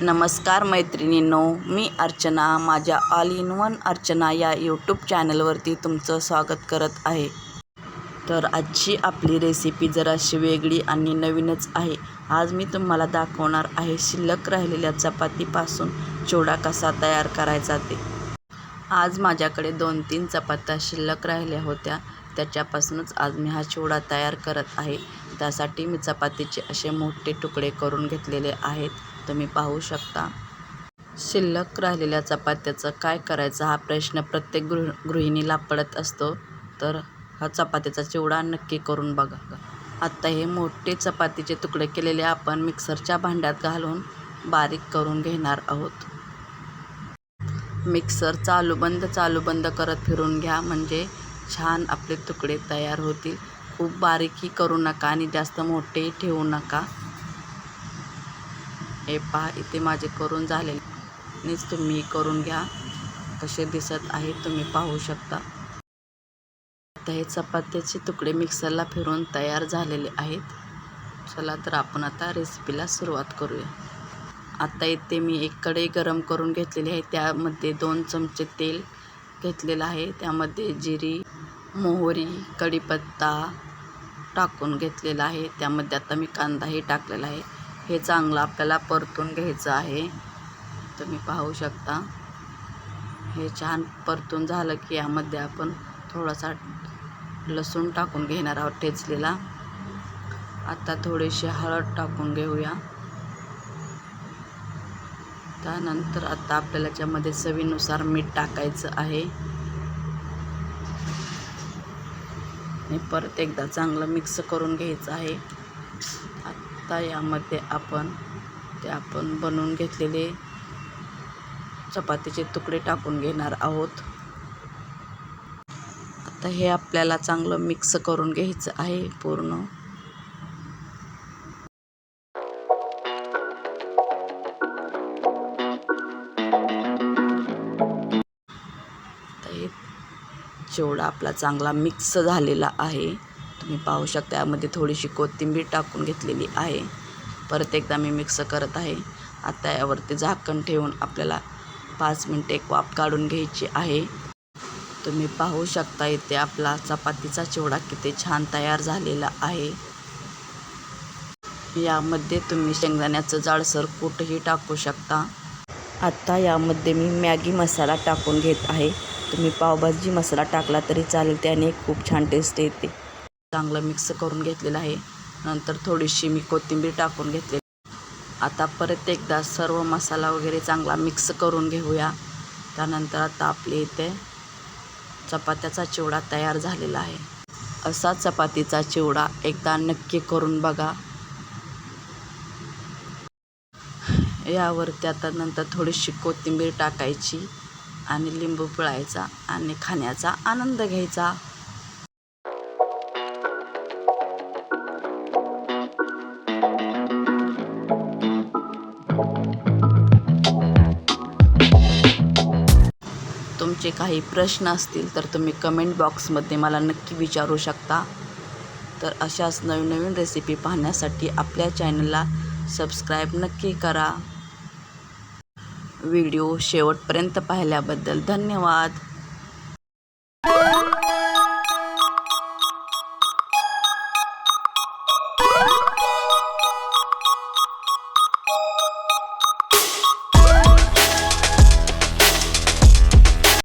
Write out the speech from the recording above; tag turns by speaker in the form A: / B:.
A: नमस्कार मैत्रिणींनो मी अर्चना माझ्या ऑल इन वन अर्चना या यूट्यूब चॅनलवरती तुमचं स्वागत करत आहे. तर आजची आपली रेसिपी जराशी वेगळी आणि नवीनच आहे. आज मी तुम्हाला दाखवणार आहे शिल्लक राहिलेल्या चपातीपासून चिवडा कसा तयार करायचा ते. आज माझ्याकडे दोन तीन चपात्या शिल्लक राहिल्या होत्या. त्याच्यापासूनच आज मी हा चिवडा तयार करत आहे. त्यासाठी मी चपातीचे असे मोठे तुकडे करून घेतलेले आहेत. तुम्ही पाहू शकता. शिल्लक राहिलेल्या चपात्याचं काय करायचं हा प्रश्न प्रत्येक गृह गृहिणीला पडत असतो. तर हा चपातीचा चिवडा नक्की करून बघा. आत्ता हे मोठे चपातीचे तुकडे केलेले आपण मिक्सरच्या भांड्यात घालून बारीक करून घेणार आहोत. मिक्सर चालू बंद चालू बंद करत फिरून घ्या. म्हणजे छान आपले तुकडे तयार होतील. खूप बारीकही करू नका आणि जास्त मोठेही ठेवू नका. हे पहा इथे माझे करून झालेच तुम्ही करून घ्या. कसे दिसत आहे तुम्ही पाहू शकता. आता हे चपात्याचे तुकडे मिक्सरला फिरून तयार झालेले आहेत. चला तर आपण आता रेसिपीला सुरुवात करूया. आता इथे मी एक कढई गरम करून घेतलेली आहे. त्यामध्ये दोन चमचे तेल घेतलेलं आहे. त्यामध्ये जिरी मोहरी कढीपत्ता टाकून घेतलेला आहे. त्यामध्ये आता मी कांदाही टाकलेला आहे. हे चांगलं आपल्याला परतून घ्यायचं आहे. तुम्ही पाहू शकता. हे छान परतून झालं की यामध्ये आपण थोडासा लसूण टाकून घेणार आहोत ठेचलेला. आता थोडीशी हळद टाकून घेऊया. त्यानंतर आता आपल्याला याच्यामध्ये चवीनुसार मीठ टाकायचं आहे. आणि परत एकदा चांगलं मिक्स करून घ्यायचं आहे. आता यामध्ये आपण ते आपण बनवून घेतलेले चपातीचे तुकडे टाकून घेणार आहोत. आता हे आपल्याला चांगलं मिक्स करून घ्यायचं आहे पूर्ण. हे चिवडा आपला चांगला मिक्स झालेला आहे तुम्ही पाहू शकता. यामध्ये थोडीशी कोथिंबीर टाकून घेतलेली आहे. परत एकदा मी मिक्स करत आहे. आता यावरती झाकण ठेवून आपल्याला पाच मिनटे एक वाफ काढून घ्यायची आहे. तुम्ही पाहू शकता इथे आपला चपातीचा चिवडा किती छान तयार झालेला आहे. यामध्ये तुम्ही शेंगदाण्याचं जाडसर कूटही टाकू शकता. आत्ता यामध्ये मी मॅगी मसाला टाकून घेत आहे. तुम्ही पावभाजी मसाला टाकला तरी चालेल. त्याने खूप छान टेस्ट येते. चांगलं मिक्स करून घेतलेलं आहे. नंतर थोडीशी मी कोथिंबीर टाकून घेतलेली आता परत एकदा सर्व मसाला वगैरे चांगला मिक्स करून घेऊया. त्यानंतर आता आपले इथे चपात्याचा चिवडा तयार झालेला आहे. असा चपातीचा चिवडा एकदा नक्की करून बघा. यावरती आता नंतर थोडीशी कोथिंबीर टाकायची आणि लिंबू पिळायचा आणि खाण्याचा आनंद घ्यायचा. तुमचे काही प्रश्न असतील तर तुम्ही कमेंट बॉक्समध्ये मला नक्की विचारू शकता. तर अशाच नवीन नवीन रेसिपी पाहण्यासाठी आपल्या चॅनलला सबस्क्राईब नक्की करा. व्हिडिओ शेवटपर्यंत पाहिल्याबद्दल धन्यवाद.